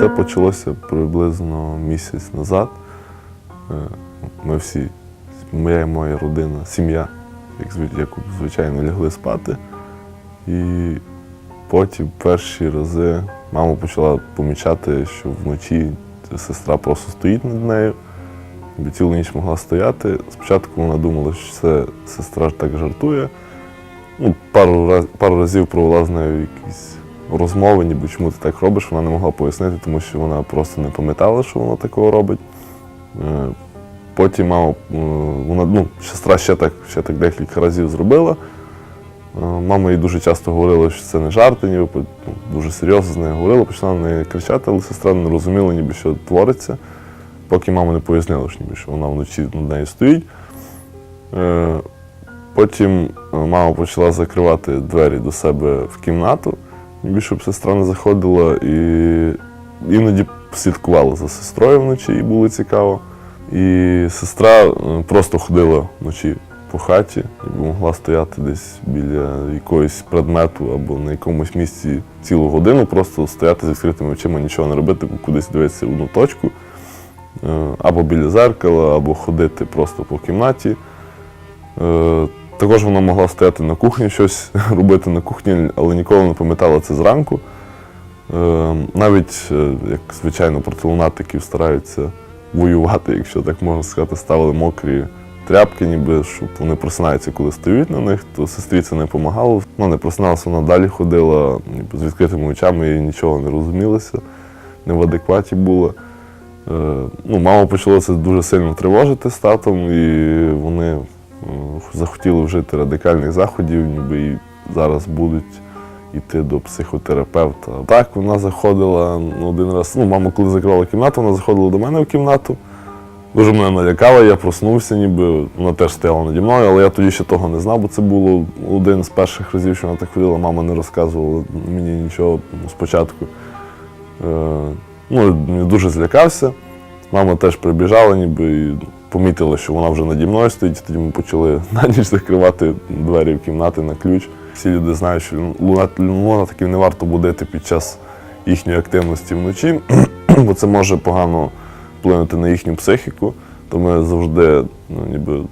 Це почалося приблизно місяць назад. Е, Ми всі, моя і моя родина, сім'я, як звичайно, лягли спати. І потім перші рази мама почала помічати, що вночі сестра просто стоїть над нею. Ніби Цілу ніч могла стояти. Спочатку вона думала, що це сестра так жартує. Ну, пару, раз, пару разів провела з нею якісь розмови, ніби чому ти так робиш, вона не могла пояснити, тому що вона просто не пам'ятала, що вона такого робить. Е, Потім мама, е, вона, ну, сестра ще так, ще так декілька разів зробила. Е, Мама їй дуже часто говорила, що це не жарти, ніби ну, дуже серйозно з нею говорила, почала на неї кричати, але сестра не розуміла, ніби що твориться, поки мама не пояснила, що, ніби, що вона вночі над нею стоїть. Потім мама почала закривати двері до себе в кімнату, ніби щоб сестра не заходила, і іноді слідкувала за сестрою вночі, і було цікаво. І сестра е, просто ходила вночі по хаті, ніби могла стояти десь біля якогось предмету або на якомусь місці цілу годину, просто стояти з відкритими очима, нічого не робити, кудись дивитися в одну точку, Е, або біля зеркала, або ходити просто по кімнаті. Також вона могла стояти на кухні, щось робити на кухні, але ніколи не пам'ятала це зранку. Е, Навіть, е, як звичайно, проти лунатиків стараються воювати, якщо так можна сказати, ставили мокрі тряпки, ніби щоб вони просинаються, коли стоять на них, то сестрі це не допомагало. Вона не просиналася, вона далі ходила ніби, з відкритими очами і нічого не розумілося, не в адекваті була. Е, Ну, мама почала це дуже сильно тривожити з татом, і вони захотіли вжити радикальних заходів, ніби і зараз будуть йти до психотерапевта. Так, вона заходила ну, один раз. Ну, мама, коли закривала кімнату, вона заходила до мене в кімнату. Дуже мене налякала, я проснувся, ніби вона теж стояла наді мною, але я тоді ще того не знав, бо це було один з перших разів, що вона так ходила, мама не розказувала мені нічого спочатку. Е, ну, я дуже злякався. Мама теж прибіжала, ніби і помітила, що вона вже наді мною стоїть. Тоді ми почали на ніч закривати двері в кімнати на ключ. Всі люди знають, що лунатиків не варто будити під час їхньої активності вночі, бо це може погано вплинути на їхню психіку. То ми завжди ну, ніби,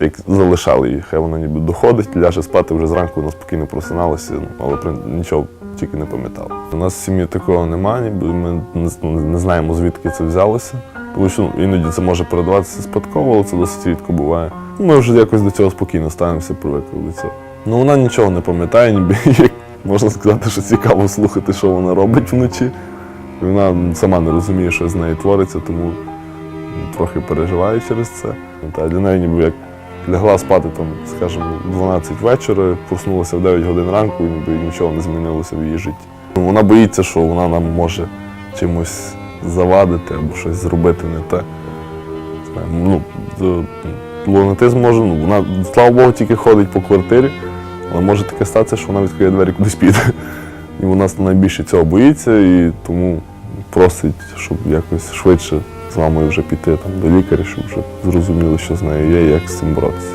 як залишали її, хай вона ніби доходить, ляже спати вже зранку, вона спокійно просиналася, ну, але нічого тільки не пам'ятала. У нас в сім'ї такого немає, ніби ми не знаємо, звідки це взялося. Що ну, іноді це може передаватися спадково, але це досить рідко буває. Ми вже якось до цього спокійно ставимося, привикли до цього. Ну вона нічого не пам'ятає, ніби як можна сказати, що цікаво слухати, що вона робить вночі. Вона сама не розуміє, що з нею твориться, тому трохи переживає через це. Та для неї ніби як лягла спати там, скажімо, в 12 вечора, проснулася в 9 годин ранку, і ніби нічого не змінилося в її житті. Ну, Вона боїться, що вона нам може чимось завадити або щось зробити не те. Ну, лунатизм може, ну, вона, слава Богу, тільки ходить по квартирі, але може таке статися, що вона відкриє двері кудись піде. І вона найбільше цього боїться, і тому просить, щоб якось швидше з мамою вже піти там, до лікаря, щоб вже зрозуміли, що з нею є і як з цим боротися.